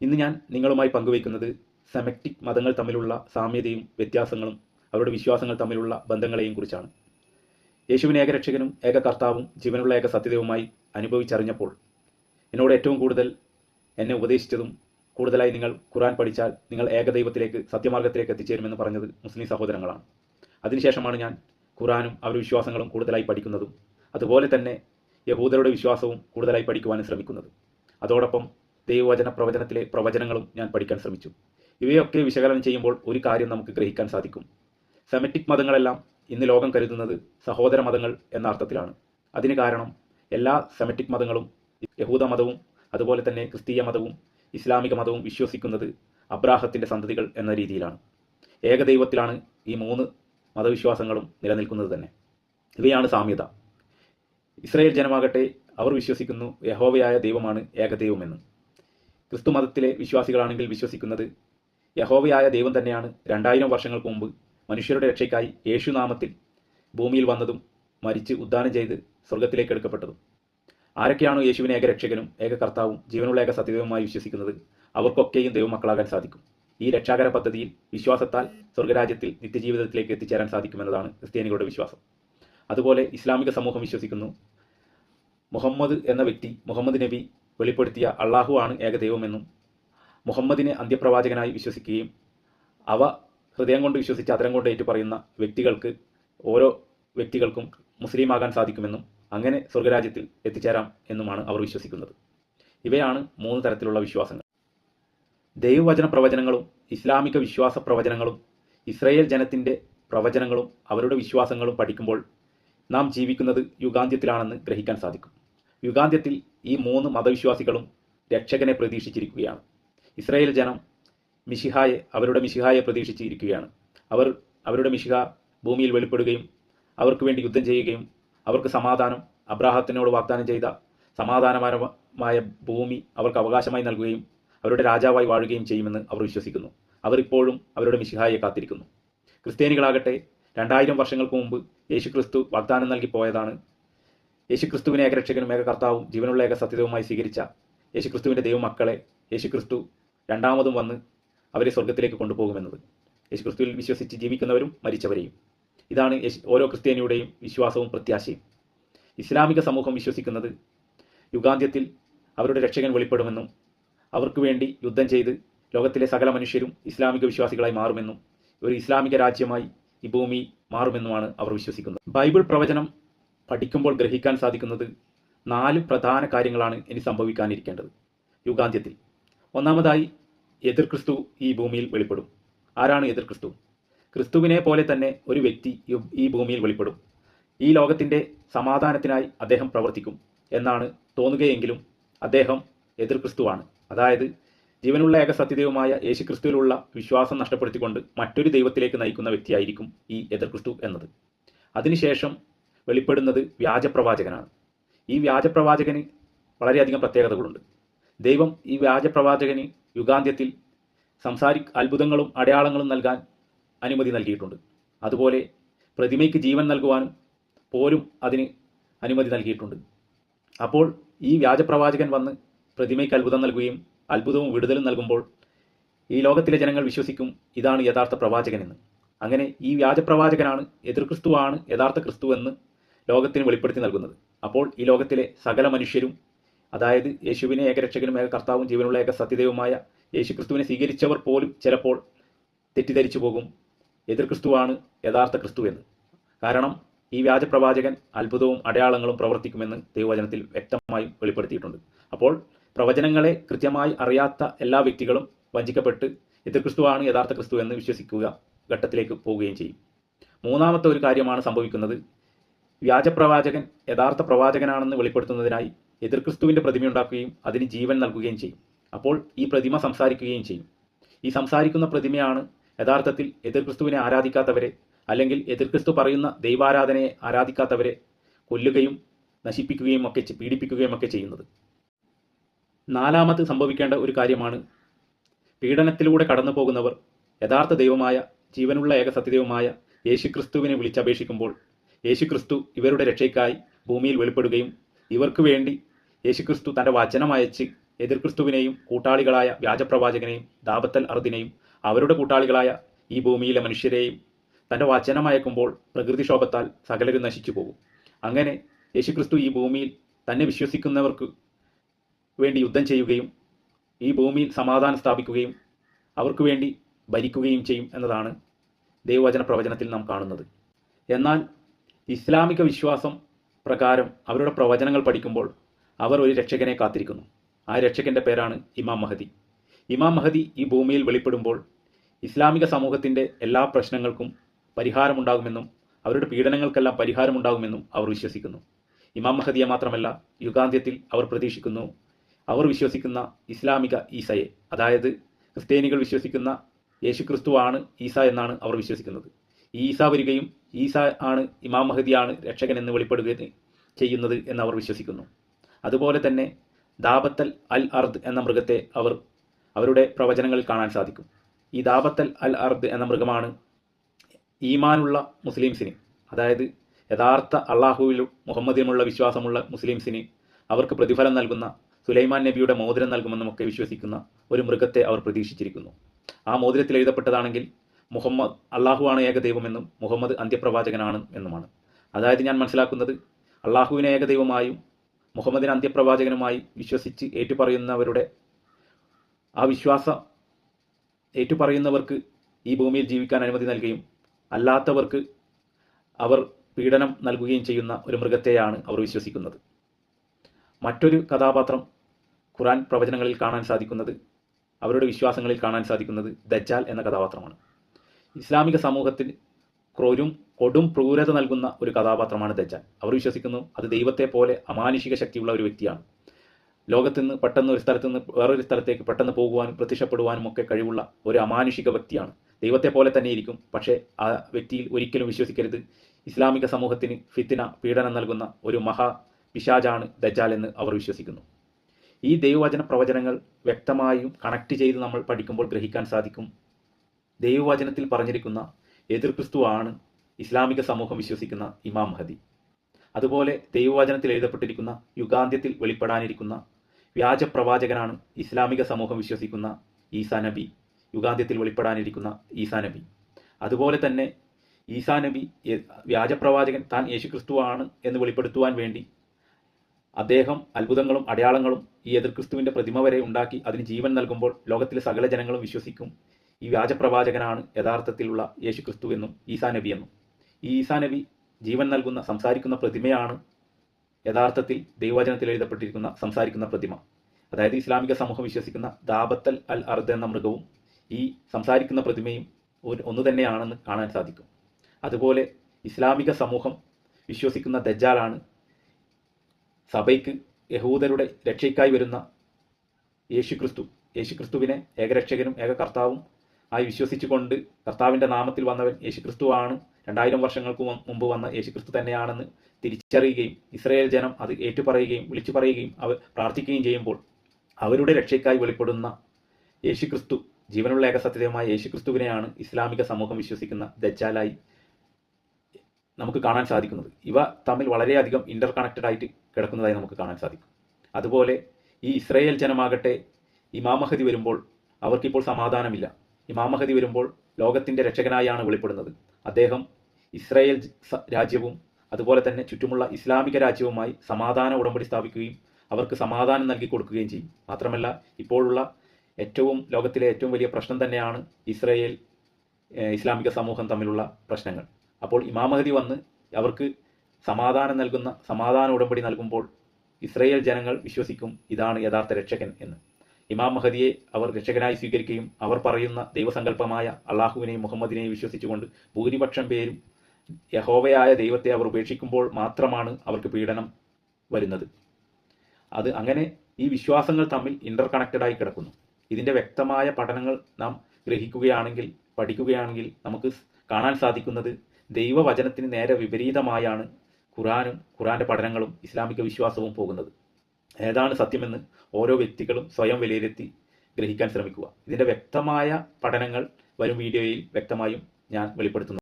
ഇന്ന് ഞാൻ നിങ്ങളുമായി പങ്കുവയ്ക്കുന്നത് സെമറ്റിക് മതങ്ങൾ തമ്മിലുള്ള സാമ്യതയും വ്യത്യാസങ്ങളും അവരുടെ വിശ്വാസങ്ങൾ തമ്മിലുള്ള ബന്ധങ്ങളെയും കുറിച്ചാണ്. യേശുവിനെ ഏകരക്ഷകനും ഏക കർത്താവും ജീവനുള്ള ഏക സത്യതയുമായി അനുഭവിച്ചറിഞ്ഞപ്പോൾ എന്നോട് ഏറ്റവും കൂടുതൽ എന്നെ ഉപദേശിച്ചതും കൂടുതലായി നിങ്ങൾ ഖുറാൻ പഠിച്ചാൽ നിങ്ങൾ ഏകദൈവത്തിലേക്ക് സത്യമാർഗത്തിലേക്ക് എത്തിച്ചേരുമെന്ന് പറഞ്ഞത് മുസ്ലിം സഹോദരങ്ങളാണ്. അതിനുശേഷമാണ് ഞാൻ ഖുറാനും അവരുടെ വിശ്വാസങ്ങളും കൂടുതലായി പഠിക്കുന്നതും അതുപോലെ തന്നെ യഹൂദരുടെ വിശ്വാസവും കൂടുതലായി പഠിക്കുവാനും ശ്രമിക്കുന്നത്. അതോടൊപ്പം ദൈവവചന പ്രവചനത്തിലെ പ്രവചനങ്ങളും ഞാൻ പഠിക്കാൻ ശ്രമിച്ചു. ഇവയൊക്കെ വിശകലനം ചെയ്യുമ്പോൾ ഒരു കാര്യം നമുക്ക് ഗ്രഹിക്കാൻ സാധിക്കും. സെമറ്റിക് മതങ്ങളെല്ലാം ഇന്ന് ലോകം കരുതുന്നത് സഹോദര മതങ്ങൾ എന്ന അർത്ഥത്തിലാണ്. അതിന് കാരണം എല്ലാ സെമറ്റിക് മതങ്ങളും യഹൂദ മതവും അതുപോലെ തന്നെ ക്രിസ്തീയ മതവും ഇസ്ലാമിക മതവും വിശ്വസിക്കുന്നത് അബ്രാഹത്തിന്റെ സന്തതികൾ എന്ന രീതിയിലാണ്. ഏകദൈവത്തിലാണ് ഈ മൂന്ന് മതവിശ്വാസങ്ങളും നിലനിൽക്കുന്നത് തന്നെ. ഇവയാണ് സാമ്യത. ഇസ്രായേൽ ജനമാകട്ടെ അവർ വിശ്വസിക്കുന്നു യഹോവയായ ദൈവമാണ് ഏകദൈവമെന്ന്. ക്രിസ്തു മതത്തിലെ വിശ്വാസികളാണെങ്കിൽ വിശ്വസിക്കുന്നത് യഹോവയായ ദൈവം തന്നെയാണ്. രണ്ടായിരം വർഷങ്ങൾക്ക് മുമ്പ് മനുഷ്യരുടെ രക്ഷയ്ക്കായി യേശുനാമത്തിൽ ഭൂമിയിൽ വന്നതും മരിച്ച് ഉദ്ധാനം ചെയ്ത് സ്വർഗത്തിലേക്ക് എടുക്കപ്പെട്ടതും. ആരൊക്കെയാണോ യേശുവിനെ ഏക രക്ഷകനും ഏക കർത്താവും ജീവനുള്ള ഏക സത്യദൈവമായി വിശ്വസിക്കുന്നത്? അവർക്കൊക്കെയും ദൈവമക്കളാകാൻ സാധിക്കും. ഈ രക്ഷാകര പദ്ധതിയിൽ വിശ്വാസത്താൽ സ്വർഗരാജ്യത്തിൽ നിത്യജീവിതത്തിലേക്ക് എത്തിച്ചേരാൻ സാധിക്കുമെന്നതാണ് ക്രിസ്ത്യാനികളുടെ വിശ്വാസം. അതുപോലെ ഇസ്ലാമിക സമൂഹം വിശ്വസിക്കുന്നു. മുഹമ്മദ് എന്ന വ്യക്തി മുഹമ്മദ് നബി വെളിപ്പെടുത്തിയ അള്ളാഹു ആണ് ഏകദൈവമെന്നും മുഹമ്മദിനെ അന്ത്യപ്രവാചകനായി വിശ്വസിക്കുകയും അവ ഹൃദയം കൊണ്ട് വിശ്വസിച്ച് അതരം കൊണ്ട് ഏറ്റു പറയുന്ന വ്യക്തികൾക്ക് ഓരോ വ്യക്തികൾക്കും മുസ്ലിമാകാൻ സാധിക്കുമെന്നും അങ്ങനെ സ്വർഗരാജ്യത്തിൽ എത്തിച്ചേരാം എന്നുമാണ് അവർ വിശ്വസിക്കുന്നത്. ഇവയാണ് മൂന്ന് തരത്തിലുള്ള വിശ്വാസങ്ങൾ. ദൈവവചന പ്രവചനങ്ങളും ഇസ്ലാമിക വിശ്വാസ പ്രവചനങ്ങളും ഇസ്രയേൽ ജനത്തിന്റെ പ്രവചനങ്ങളും അവരുടെ വിശ്വാസങ്ങളും പഠിക്കുമ്പോൾ നാം ജീവിക്കുന്നത് യുഗാന്ത്യത്തിലാണെന്ന് ഗ്രഹിക്കാൻ സാധിക്കും. യുഗാന്ത്യത്തിൽ ഈ മൂന്ന് മതവിശ്വാസികളും രക്ഷകനെ പ്രതീക്ഷിച്ചിരിക്കുകയാണ്. ഇസ്രായേൽ ജനം മിഷിഹായെ അവരുടെ മിഷിഹായെ പ്രതീക്ഷിച്ചിരിക്കുകയാണ്. അവർ അവരുടെ മിഷിഹ ഭൂമിയിൽ വെളിപ്പെടുകയും അവർക്ക് വേണ്ടി യുദ്ധം ചെയ്യുകയും അവർക്ക് സമാധാനം അബ്രാഹത്തിനോട് വാഗ്ദാനം ചെയ്ത സമാധാനപരമായ ഭൂമി അവർക്ക് അവകാശമായി നൽകുകയും അവരുടെ രാജാവായി വാഴുകയും ചെയ്യുമെന്ന് അവർ വിശ്വസിക്കുന്നു. അവർ ഇപ്പോഴും അവരുടെ മിഷിഹായെ കാത്തിരിക്കുന്നു. ക്രിസ്ത്യാനികളാകട്ടെ രണ്ടായിരം വർഷങ്ങൾക്ക് മുമ്പ് യേശുക്രിസ്തു വാഗ്ദാനം നൽകി പോയതാണ് യേശുക്രിസ്തുവിനെ ഏകരക്ഷകനും ഏക കർത്താവും ജീവനുള്ള ഏക സത്യതവുമായി സ്വീകരിച്ച യേശുക്രിസ്തുവിന്റെ ദൈവമക്കളെ യേശുക്രിസ്തു രണ്ടാമതും വന്ന് അവരെ സ്വർഗത്തിലേക്ക് കൊണ്ടുപോകുമെന്നത്. യേശുക്രിസ്തുവിൽ വിശ്വസിച്ച് ജീവിക്കുന്നവരും മരിച്ചവരെയും. ഇതാണ് ഓരോ ക്രിസ്ത്യാനിയുടെയും വിശ്വാസവും പ്രത്യാശയും. ഇസ്ലാമിക സമൂഹം വിശ്വസിക്കുന്നത് യുഗാന്ത്യത്തിൽ അവരുടെ രക്ഷകൻ വെളിപ്പെടുമെന്നും അവർക്ക് വേണ്ടി യുദ്ധം ചെയ്ത് ലോകത്തിലെ സകല മനുഷ്യരും ഇസ്ലാമിക വിശ്വാസികളായി മാറുമെന്നും ഒരു ഇസ്ലാമിക രാജ്യമായി ഈ ഭൂമി മാറുമെന്നുമാണ് അവർ വിശ്വസിക്കുന്നത്. ബൈബിൾ പ്രവചനം പഠിക്കുമ്പോൾ ഗ്രഹിക്കാൻ സാധിക്കുന്നത് നാല് പ്രധാന കാര്യങ്ങളാണ് ഇനി സംഭവിക്കാനിരിക്കേണ്ടത്. യുഗാന്ത്യത്തിൽ. ഒന്നാമതായി എതിർ ക്രിസ്തു ഈ ഭൂമിയിൽ വെളിപ്പെടും. ആരാണ് എതിർ ക്രിസ്തു? ക്രിസ്തുവിനെ പോലെ തന്നെ ഒരു വ്യക്തി ഈ ഭൂമിയിൽ വെളിപ്പെടും. ഈ ലോകത്തിന്റെ സമാധാനത്തിനായി അദ്ദേഹം പ്രവർത്തിക്കും എന്നാണ് തോന്നുകയെങ്കിലും അദ്ദേഹം എതിർ ക്രിസ്തുവാണ്. അതായത് ജീവനുള്ള ഏക സത്യദൈവമായ യേശു ക്രിസ്തുവിലുള്ള വിശ്വാസം നഷ്ടപ്പെടുത്തിക്കൊണ്ട് മറ്റൊരു ദൈവത്തിലേക്ക് നയിക്കുന്ന വ്യക്തിയായിരിക്കും ഈ എതിർ ക്രിസ്തു എന്നത്. അതിനുശേഷം വെളിപ്പെടുന്നത് വ്യാജപ്രവാചകനാണ്. ഈ വ്യാജപ്രവാചകന് വളരെയധികം പ്രത്യേകതകളുണ്ട്. ദൈവം ഈ വ്യാജപ്രവാചകന് യുഗാന്ത്യത്തിൽ സംസാരി അത്ഭുതങ്ങളും അടയാളങ്ങളും നൽകാൻ അനുമതി നൽകിയിട്ടുണ്ട്. അതുപോലെ പ്രതിമയ്ക്ക് ജീവൻ നൽകുവാനും പോലും അതിന് അനുമതി നൽകിയിട്ടുണ്ട്. അപ്പോൾ ഈ വ്യാജപ്രവാചകൻ വന്ന് പ്രതിമയ്ക്ക് അത്ഭുതം നൽകുകയും അത്ഭുതവും വിടുതലും നൽകുമ്പോൾ ഈ ലോകത്തിലെ ജനങ്ങൾ വിശ്വസിക്കും ഇതാണ് യഥാർത്ഥ പ്രവാചകനെന്ന്. അങ്ങനെ ഈ വ്യാജപ്രവാചകനാണ് എതിർ ക്രിസ്തുവാണ് യഥാർത്ഥ ക്രിസ്തു എന്ന് ലോകത്തിന് വെളിപ്പെടുത്തി നൽകുന്നത്. അപ്പോൾ ഈ ലോകത്തിലെ സകല മനുഷ്യരും അതായത് യേശുവിനെ ഏകരക്ഷകനും ഏക കർത്താവും ജീവനുള്ള ഏക സത്യദൈവമായ യേശു ക്രിസ്തുവിനെ സ്വീകരിച്ചവർ പോലും ചിലപ്പോൾ തെറ്റിദ്ധരിച്ചു പോകും. എതിർ ക്രിസ്തുവാണ് യഥാർത്ഥ ക്രിസ്തു എന്ന്. കാരണം ഈ വ്യാജപ്രവാചകൻ അത്ഭുതവും അടയാളങ്ങളും പ്രവർത്തിക്കുമെന്ന് ദൈവവചനത്തിൽ വ്യക്തമായും വെളിപ്പെടുത്തിയിട്ടുണ്ട്. അപ്പോൾ പ്രവചനങ്ങളെ കൃത്യമായി അറിയാത്ത എല്ലാ വ്യക്തികളും വഞ്ചിക്കപ്പെട്ട് എതിർ ക്രിസ്തുവാണ് യഥാർത്ഥ ക്രിസ്തു എന്ന് വിശ്വസിക്കുക ഘട്ടത്തിലേക്ക് പോവുകയും ചെയ്യും. മൂന്നാമത്തെ ഒരു കാര്യമാണ് സംഭവിക്കുന്നത്. വ്യാജപ്രവാചകൻ യഥാർത്ഥ പ്രവാചകനാണെന്ന് വെളിപ്പെടുത്തുന്നതിനായി എതിർ ക്രിസ്തുവിന്റെ പ്രതിമയുണ്ടാക്കുകയും അതിന് ജീവൻ നൽകുകയും ചെയ്യും. അപ്പോൾ ഈ പ്രതിമ സംസാരിക്കുകയും ചെയ്യും. ഈ സംസാരിക്കുന്ന പ്രതിമയാണ് യഥാർത്ഥത്തിൽ എതിർക്രിസ്തുവിനെ ആരാധിക്കാത്തവരെ അല്ലെങ്കിൽ എതിർക്രിസ്തു പറയുന്ന ദൈവാരാധനയെ ആരാധിക്കാത്തവരെ കൊല്ലുകയും നശിപ്പിക്കുകയും ഒക്കെ പീഡിപ്പിക്കുകയും ഒക്കെ ചെയ്യുന്നത്. നാലാമത് സംഭവിക്കേണ്ട ഒരു കാര്യമാണ് പീഡനത്തിലൂടെ കടന്നു പോകുന്നവർ യഥാർത്ഥ ദൈവമായ ജീവനുള്ള ഏകസത്യദൈവമായ യേശുക്രിസ്തുവിനെ വിളിച്ചപേക്ഷിക്കുമ്പോൾ യേശുക്രിസ്തു ഇവരുടെ രക്ഷയ്ക്കായി ഭൂമിയിൽ വെളിപ്പെടുകയും ഇവർക്ക് വേണ്ടി യേശുക്രിസ്തു തന്റെ വചനം അയച്ച് എതിർ ക്രിസ്തുവിനെയും കൂട്ടാളികളായ വ്യാജപ്രവാചകനെയും ദാപത്തൽ അർദിനെയും അവരുടെ കൂട്ടാളികളായ ഈ ഭൂമിയിലെ മനുഷ്യരെയും തന്റെ വചനമയക്കുമ്പോൾ പ്രകൃതിക്ഷോഭത്താൽ സകലരും നശിച്ചു പോകും. അങ്ങനെ യേശുക്രിസ്തു ഈ ഭൂമിയിൽ തന്നെ വിശ്വസിക്കുന്നവർക്ക് വേണ്ടി യുദ്ധം ചെയ്യുകയും ഈ ഭൂമിയിൽ സമാധാനം സ്ഥാപിക്കുകയും അവർക്ക് വേണ്ടി ഭരിക്കുകയും ചെയ്യും എന്നതാണ് ദൈവവചന പ്രവചനത്തിൽ നാം കാണുന്നത്. എന്നാൽ ഇസ്ലാമിക വിശ്വാസം പ്രകാരം അവരുടെ പ്രവചനങ്ങൾ പഠിക്കുമ്പോൾ അവർ ഒരു രക്ഷകനെ കാത്തിരിക്കുന്നു. ആ രക്ഷകന്റെ പേരാണ് ഇമാം മഹദി. ഇമാം മഹദി ഈ ഭൂമിയിൽ വെളിപ്പെടുമ്പോൾ ഇസ്ലാമിക സമൂഹത്തിന്റെ എല്ലാ പ്രശ്നങ്ങൾക്കും പരിഹാരമുണ്ടാകുമെന്നും അവരുടെ പീഡനങ്ങൾക്കെല്ലാം പരിഹാരമുണ്ടാകുമെന്നും അവർ വിശ്വസിക്കുന്നു. ഇമാം മഹദിയെ മാത്രമല്ല യുഗാന്ത്യത്തിൽ അവർ പ്രതീക്ഷിക്കുന്നു അവർ വിശ്വസിക്കുന്ന ഇസ്ലാമിക ഈസയെ. അതായത് ക്രിസ്ത്യാനികൾ വിശ്വസിക്കുന്ന യേശുക്രിസ്തുവാണ് ഈസ എന്നാണ് അവർ വിശ്വസിക്കുന്നത്. ഈസ വരികയും ഈസ ആണ് ഇമാം മഹദിയാണ് രക്ഷകൻ എന്ന് വെളിപ്പെടുകയും ചെയ്യുന്നത് എന്ന് അവർ വിശ്വസിക്കുന്നു. അതുപോലെ തന്നെ ദാബത്തൽ അൽ അർദ് എന്ന മൃഗത്തെ അവർ അവരുടെ പ്രവചനങ്ങളിൽ കാണാൻ സാധിക്കും. ഈ ദാബത്തൽ അൽ അർദ് എന്ന മൃഗമാണ് ഈമാനുള്ള മുസ്ലിംസിന് അതായത് യഥാർത്ഥ അള്ളാഹുവിലും മുഹമ്മദിനുമുള്ള വിശ്വാസമുള്ള മുസ്ലിംസിന് അവർക്ക് പ്രതിഫലം നൽകുന്ന സുലൈമാൻ നബിയുടെ മോതിരം നൽകുമെന്നുമൊക്കെ വിശ്വസിക്കുന്ന ഒരു മൃഗത്തെ അവർ പ്രതീക്ഷിച്ചിരിക്കുന്നു. ആ മോതിരത്തിൽ എഴുതപ്പെട്ടതാണെങ്കിൽ മുഹമ്മദ് അള്ളാഹുവാണ് ഏകദൈവമെന്നും മുഹമ്മദ് അന്ത്യപ്രവാചകനാണ് എന്നുമാണ്. അതായത് ഞാൻ മനസ്സിലാക്കുന്നത് അള്ളാഹുവിനെ ഏകദൈവമായും മുഹമ്മദിനെ അന്ത്യപ്രവാചകനുമായി വിശ്വസിച്ച് ഏറ്റുപറയുന്നവരുടെ ആ വിശ്വാസ ഏറ്റുപറയുന്നവർക്ക് ഈ ഭൂമിയിൽ ജീവിക്കാൻ അനുമതി നൽകുകയും അല്ലാത്തവർക്ക് അവർ പീഡനം നൽകുകയും ചെയ്യുന്ന ഒരു മൃഗത്തെയാണ് അവർ വിശ്വസിക്കുന്നത്. മറ്റൊരു കഥാപാത്രം ഖുറാൻ പ്രവചനങ്ങളിൽ കാണാൻ സാധിക്കുന്നത് അവരുടെ വിശ്വാസങ്ങളിൽ കാണാൻ സാധിക്കുന്നത് ദജ്ജാൽ എന്ന കഥാപാത്രമാണ്. ഇസ്ലാമിക സമൂഹത്തിന് ക്രൂരും കൊടും ക്രൂരത നൽകുന്ന ഒരു കഥാപാത്രമാണ് ദജ്ജാൽ. അവർ വിശ്വസിക്കുന്നു അത് ദൈവത്തെ പോലെ അമാനുഷിക ശക്തിയുള്ള ഒരു വ്യക്തിയാണ്. ലോകത്ത് നിന്ന് പെട്ടെന്ന് ഒരു സ്ഥലത്ത് നിന്ന് വേറൊരു സ്ഥലത്തേക്ക് പെട്ടെന്ന് പോകുവാനും പ്രത്യക്ഷപ്പെടുവാനും ഒക്കെ കഴിവുള്ള ഒരു അമാനുഷിക വ്യക്തിയാണ്. ദൈവത്തെ പോലെ തന്നെ ഇരിക്കും പക്ഷേ ആ വ്യക്തിയിൽ ഒരിക്കലും വിശ്വസിക്കരുത്. ഇസ്ലാമിക സമൂഹത്തിന് ഫിത്തിന പീഡനം നൽകുന്ന ഒരു മഹാ പിശാജാണ് ദജ്ജാൽ എന്ന് അവർ വിശ്വസിക്കുന്നു. ഈ ദൈവവചന പ്രവചനങ്ങൾ വ്യക്തമായും കണക്ട് ചെയ്ത് നമ്മൾ പഠിക്കുമ്പോൾ ഗ്രഹിക്കാൻ സാധിക്കും. ദൈവവചനത്തിൽ പറഞ്ഞിരിക്കുന്ന എതിർക്രിസ്തുവാണ് ഇസ്ലാമിക സമൂഹം വിശ്വസിക്കുന്ന ഇമാം മഹദി. അതുപോലെ ദൈവവചനത്തിൽ എഴുതപ്പെട്ടിരിക്കുന്ന യുഗാന്ത്യത്തിൽ വെളിപ്പെടാനിരിക്കുന്ന വ്യാജ പ്രവാചകനാണ് ഇസ്ലാമിക സമൂഹം വിശ്വസിക്കുന്ന ഈസാ നബി യുഗാന്ത്യത്തിൽ വെളിപ്പെടാനിരിക്കുന്ന ഈസാ നബി. അതുപോലെ തന്നെ ഈസാ നബി വ്യാജപ്രവാചകൻ താൻ യേശുക്രിസ്തുവാണ് എന്ന് വെളിപ്പെടുത്തുവാൻ വേണ്ടി അദ്ദേഹം അത്ഭുതങ്ങളും അടയാളങ്ങളും ഈ എതിർ ക്രിസ്തുവിന്റെ പ്രതിമ വരെ ഉണ്ടാക്കി അതിന് ജീവൻ നൽകുമ്പോൾ ലോകത്തിലെ സകല ജനങ്ങളും വിശ്വസിക്കും ഈ വ്യാജപ്രവാചകനാണ് യഥാർത്ഥത്തിലുള്ള യേശു ക്രിസ്തു എന്നും ഈസാ നബി എന്നും. ഈ ഈസാ നബി ജീവൻ നൽകുന്ന സംസാരിക്കുന്ന പ്രതിമയാണ് യഥാർത്ഥത്തിൽ ദൈവവചനത്തിൽ എഴുതപ്പെട്ടിരിക്കുന്ന സംസാരിക്കുന്ന പ്രതിമ. അതായത് ഇസ്ലാമിക സമൂഹം വിശ്വസിക്കുന്ന ദാബത്തൽ അൽ അർദ് എന്ന മൃഗവും ഈ സംസാരിക്കുന്ന പ്രതിമയും ഒന്ന് തന്നെയാണെന്ന് കാണാൻ സാധിക്കും. അതുപോലെ ഇസ്ലാമിക സമൂഹം വിശ്വസിക്കുന്ന ദജ്ജാലാണ് സഭയ്ക്ക് യഹൂദരുടെ രക്ഷയ്ക്കായി വരുന്ന യേശുക്രിസ്തു. യേശുക്രിസ്തുവിനെ ഏകരക്ഷകനും ഏക കർത്താവും ആയി വിശ്വസിച്ചുകൊണ്ട് കർത്താവിന്റെ നാമത്തിൽ വന്നവൻ യേശുക്രിസ്തുവാണ്. രണ്ടായിരം വർഷങ്ങൾക്ക് മുമ്പ് വന്ന യേശുക്രിസ്തു തന്നെയാണെന്ന് തിരിച്ചറിയുകയും ഇസ്രയേൽ ജനം അത് ഏറ്റുപറയുകയും വിളിച്ചു പറയുകയും അവർ പ്രാർത്ഥിക്കുകയും ചെയ്യുമ്പോൾ അവരുടെ രക്ഷയ്ക്കായി വെളിപ്പെടുന്ന യേശുക്രിസ്തു ജീവനുള്ള ഏകസത്യമായ യേശുക്രിസ്തുവിനെയാണ് ഇസ്ലാമിക സമൂഹം വിശ്വസിക്കുന്ന ദജ്ജാലായി നമുക്ക് കാണാൻ സാധിക്കുന്നത്. ഇവ തമ്മിൽ വളരെയധികം ഇന്റർ കണക്റ്റഡ് ആയിട്ട് കിടക്കുന്നതായി നമുക്ക് കാണാൻ സാധിക്കും. അതുപോലെ ഈ ഇസ്രയേൽ ജനമാകട്ടെ ഇമാമഹതി വരുമ്പോൾ അവർക്കിപ്പോൾ സമാധാനമില്ല. ഇമാം മഹദി വരുമ്പോൾ ലോകത്തിന്റെ രക്ഷകനായാണ് വെളിപ്പെടുന്നത്. അദ്ദേഹം ഇസ്രായേൽ രാജ്യവും അതുപോലെ തന്നെ ചുറ്റുമുള്ള ഇസ്ലാമിക രാജ്യവുമായി സമാധാന ഉടമ്പടി സ്ഥാപിക്കുകയും അവർക്ക് സമാധാനം നൽകി കൊടുക്കുകയും ചെയ്യും. മാത്രമല്ല ഇപ്പോഴുള്ള ഏറ്റവും ലോകത്തിലെ ഏറ്റവും വലിയ പ്രശ്നം തന്നെയാണ് ഇസ്രയേൽ ഇസ്ലാമിക സമൂഹം തമ്മിലുള്ള പ്രശ്നങ്ങൾ. അപ്പോൾ ഇമാം മഹദി വന്ന് അവർക്ക് സമാധാനം നൽകുന്ന സമാധാന ഉടമ്പടി നൽകുമ്പോൾ ഇസ്രയേൽ ജനങ്ങൾ വിശ്വസിക്കും ഇതാണ് യഥാർത്ഥ രക്ഷകൻ എന്ന്. ഇമാം മഹദിയെ അവർ രക്ഷകനായി സ്വീകരിക്കുകയും അവർ പറയുന്ന ദൈവസങ്കല്പമായ അള്ളാഹുവിനെയും മുഹമ്മദിനെയും വിശ്വസിച്ചുകൊണ്ട് ഭൂരിപക്ഷം പേരും യഹോവയായ ദൈവത്തെ അവർ ഉപേക്ഷിക്കുമ്പോൾ മാത്രമാണ് അവർക്ക് പീഡനം വരുന്നത്. അത് അങ്ങനെ ഈ വിശ്വാസങ്ങൾ തമ്മിൽ ഇന്റർ കണക്റ്റഡ് ആയി കിടക്കുന്നു. ഇതിന്റെ വ്യക്തമായ പഠനങ്ങൾ നാം ഗ്രഹിക്കുകയാണെങ്കിൽ പഠിക്കുകയാണെങ്കിൽ നമുക്ക് കാണാൻ സാധിക്കുന്നത് ദൈവവചനത്തിന് നേരെ വിപരീതമായാണ് ഖുറാനും ഖുറാന്റെ പഠനങ്ങളും ഇസ്ലാമിക വിശ്വാസവും പോകുന്നത്. ഏതാണ് സത്യമെന്ന് ഓരോ വ്യക്തികളും സ്വയം വിലയിരുത്തി ഗ്രഹിക്കാൻ ശ്രമിക്കുക. ഇതിന്റെ വ്യക്തമായ പഠനങ്ങൾ വരും വീഡിയോയിൽ വ്യക്തമായും ഞാൻ വെളിപ്പെടുത്തുന്നു.